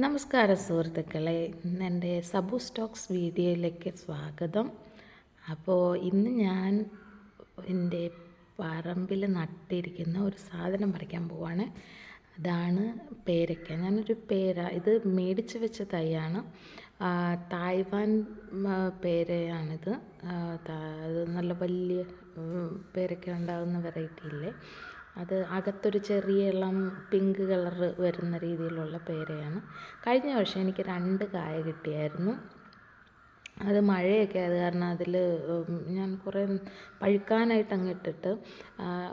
നമസ്കാരം സുഹൃത്തുക്കളെ എന്റെ സബു സ്റ്റോക്സ് വീഡിയോയിലേക്ക് സ്വാഗതം. അപ്പോൾ ഇന്ന് ഞാൻ എന്റെ പറമ്പിൽ നട്ടിരിക്കുന്ന ഒരു സാധനം പറിക്കാൻ പോവാണ്. അതാണ് പേരയ്ക്ക ഞാനൊരു പേര ഇത് മേടിച്ച് വെച്ച തൈയാണ്. തായ്വാൻ പേരയാണിത്. അത് നല്ല വലിയ പേരയ്ക്ക ഉണ്ടാകുന്ന വെറൈറ്റി ഇല്ലേ? അത് അകത്തൊരു ചെറിയ ഇളം പിങ്ക് കളർ വരുന്ന രീതിയിലുള്ള പേരയാണ്. കഴിഞ്ഞ വർഷം എനിക്ക് രണ്ട് കായ കിട്ടിയായിരുന്നു. അത് മഴയൊക്കെ ആയത് കാരണം അതിൽ ഞാൻ കുറേ പഴുക്കാനായിട്ട് അങ്ങ് ഇട്ടിട്ട്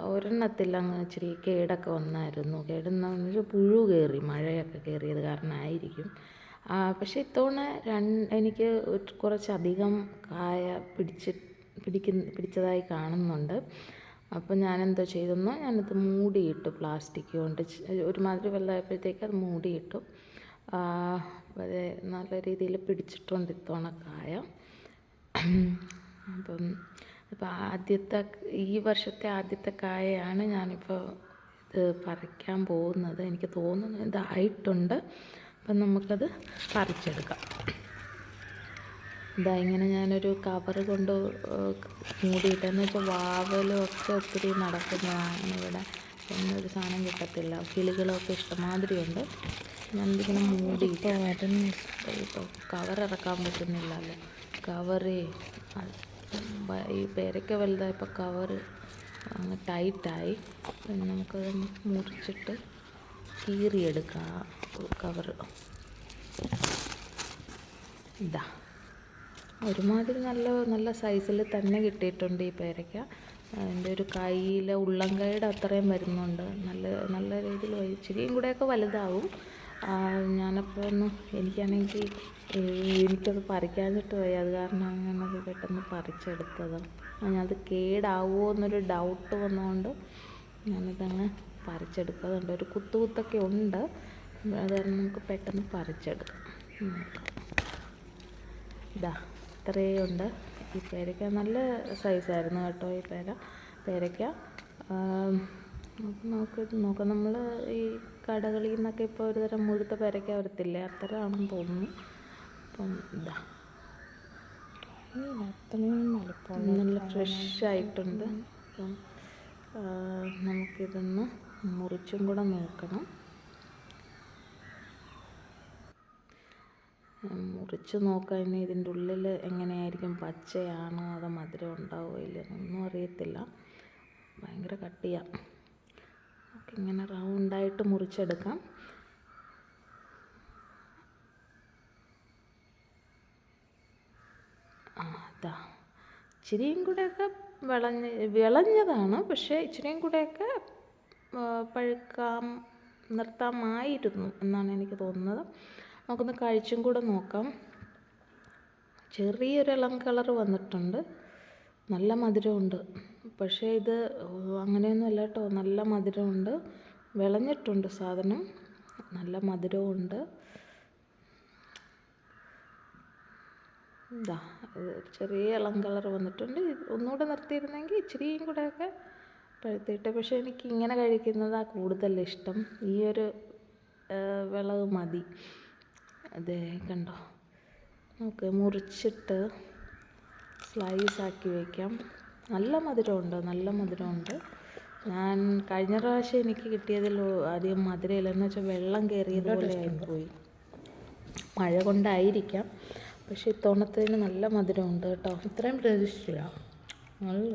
ഒരെണ്ണത്തിൽ അങ്ങ് ഇച്ചിരി കേടൊക്കെ വന്നായിരുന്നു. കേടെന്ന് പറഞ്ഞാൽ പുഴു കയറി മഴയൊക്കെ കയറിയത് കാരണമായിരിക്കും. പക്ഷേ ഇത്തവണ രണ്ട് എനിക്ക് കുറച്ചധികം കായ പിടിച്ച് പിടിക്കുന്ന പിടിച്ചതായി കാണുന്നുണ്ട്. അപ്പോൾ ഞാനെന്തോ ചെയ്തെന്നോ ഞാനത് മൂടിയിട്ടു പ്ലാസ്റ്റിക് കൊണ്ട് ഒരുമാതിരി വെള്ളമായപ്പോഴത്തേക്ക് അത് മൂടിയിട്ടു. അത് നല്ല രീതിയിൽ പിടിച്ചിട്ടുണ്ട് ഇത്തവണ കായ. അപ്പം ഇപ്പം ആദ്യത്തെ ഈ വർഷത്തെ ആദ്യത്തെ കായയാണ് ഞാനിപ്പോൾ ഇത് പറിക്കാൻ പോകുന്നത്. എനിക്ക് തോന്നുന്നു ഇതായിട്ടുണ്ട്. അപ്പം നമുക്കത് പറിച്ചെടുക്കാം. ഇതാ ഇങ്ങനെ ഞാനൊരു കവർ കൊണ്ട് മൂടിയിട്ടെന്ന് വെച്ചാൽ വാവലും ഒക്കെ ഒത്തിരി നടക്കുന്നതാണ് ഇവിടെ. ഒന്നും ഒരു സാധനം കിട്ടത്തില്ല. കിളികളൊക്കെ ഇഷ്ടമാതിരിയുണ്ട്. ഞാനിതിങ്ങനെ മൂടി ഇപ്പോൾ കവർ ഇറക്കാൻ പറ്റുന്നില്ലല്ലോ. കവറേ ഈ പേരയ്ക്ക വലുതായപ്പോൾ കവർ അങ്ങ് ടൈറ്റായി നമുക്കത് മുറിച്ചിട്ട് കീറിയെടുക്കാം. കവർ ഇതാ. ഒരുമാതിരി നല്ല നല്ല സൈസിൽ തന്നെ കിട്ടിയിട്ടുണ്ട് ഈ പേരയ്ക്ക. അതിന്റെ ഒരു കൈയിലെ ഉള്ളം കൈയുടെ അത്രയും വരുന്നുണ്ട്. നല്ല നല്ല രീതിയിൽ ഇച്ചിരിയും കൂടെയൊക്കെ വലുതാവും. ഞാനപ്പോൾ ഒന്ന് എനിക്കാണെങ്കിൽ എനിക്കത് പറിക്കാഞ്ഞിട്ട് പോയി. അത് കാരണം ഞാനത് പെട്ടെന്ന് പറിച്ചെടുത്തത്. അത് കേടാവുമോ എന്നൊരു ഡൗട്ട് വന്നതുകൊണ്ട് ഞാനിതങ്ങ് പറിച്ചെടുക്കാറുണ്ട്. ഒരു കുത്തു കുത്തൊക്കെ ഉണ്ട്. അത് കാരണം നമുക്ക് പെട്ടെന്ന് പറിച്ചെടുക്കാം. ഇതാ. ഇത്രയും ഉണ്ട് ഈ പേരയ്ക്ക നല്ല സൈസായിരുന്നു കേട്ടോ ഈ പേര. പേരയ്ക്ക നോക്ക് നോക്കാം. നമ്മൾ ഈ കടകളിൽ നിന്നൊക്കെ ഇപ്പോൾ ഒരു തരം മുഴുത്ത പേരയ്ക്ക വരത്തില്ലേ? അത്തരമാണെന്ന് തോന്നുന്നു. അപ്പം ഇതാ. നല്ല ഫ്രഷ് ആയിട്ടുണ്ട്. അപ്പം നമുക്കിതൊന്ന് മുറിച്ചും കൂടെ നോക്കണം. മുറിച്ച് നോക്കാൻ ഇതിന്റെ ഉള്ളിൽ എങ്ങനെയായിരിക്കും? പച്ചയാണോ അതോ മധുരം ഉണ്ടാവുമോ ഇല്ലെന്നൊന്നും അറിയത്തില്ല. ഭയങ്കര കട്ടിയാണ് ഇങ്ങനെ റൗണ്ടായിട്ട് മുറിച്ചെടുക്കാം. അതാ ഇച്ചിരിയും കൂടെയൊക്കെ വിളഞ്ഞ് വിളഞ്ഞതാണ്. പക്ഷേ ഇച്ചിരിയും കൂടെയൊക്കെ പഴുക്കാം നിർത്താമായിരുന്നു എന്നാണ് എനിക്ക് തോന്നുന്നത്. നമുക്കൊന്ന് കഴിച്ചും കൂടെ നോക്കാം. ചെറിയൊരു ഇളം കളർ വന്നിട്ടുണ്ട്. നല്ല മധുരമുണ്ട്. പക്ഷേ ഇത് അങ്ങനെയൊന്നും അല്ല കേട്ടോ. നല്ല മധുരമുണ്ട്. വിളഞ്ഞിട്ടുണ്ട് സാധനം. നല്ല മധുരമുണ്ട്. ഇതാ ചെറിയ ഇളം കളർ വന്നിട്ടുണ്ട്. ഒന്നുകൂടെ നിർത്തിയിരുന്നെങ്കിൽ ഇച്ചിരിയും കൂടെയൊക്കെ പഴുത്തിട്ട്. പക്ഷേ എനിക്ക് ഇങ്ങനെ കഴിക്കുന്നതാണ് കൂടുതൽ ഇഷ്ടം ഈ ഒരു വിളവ് മതി. അതെ കണ്ടോ? നമുക്ക് മുറിച്ചിട്ട് സ്ലൈസ് ആക്കി വയ്ക്കാം നല്ല മധുരമുണ്ട് നല്ല മധുരമുണ്ട്. ഞാൻ കഴിഞ്ഞ പ്രാവശ്യം എനിക്ക് കിട്ടിയതിൽ അധികം മധുരമില്ല. എന്ന് വെച്ചാൽ വെള്ളം കയറിയത് പോലെ ആയിപ്പോയി മഴ കൊണ്ടായിരിക്കാം. പക്ഷേ ഇത്തവണത്തേന് നല്ല മധുരമുണ്ട് കേട്ടോ. ഇത്രയും പ്രതീക്ഷിച്ചില്ല. നല്ല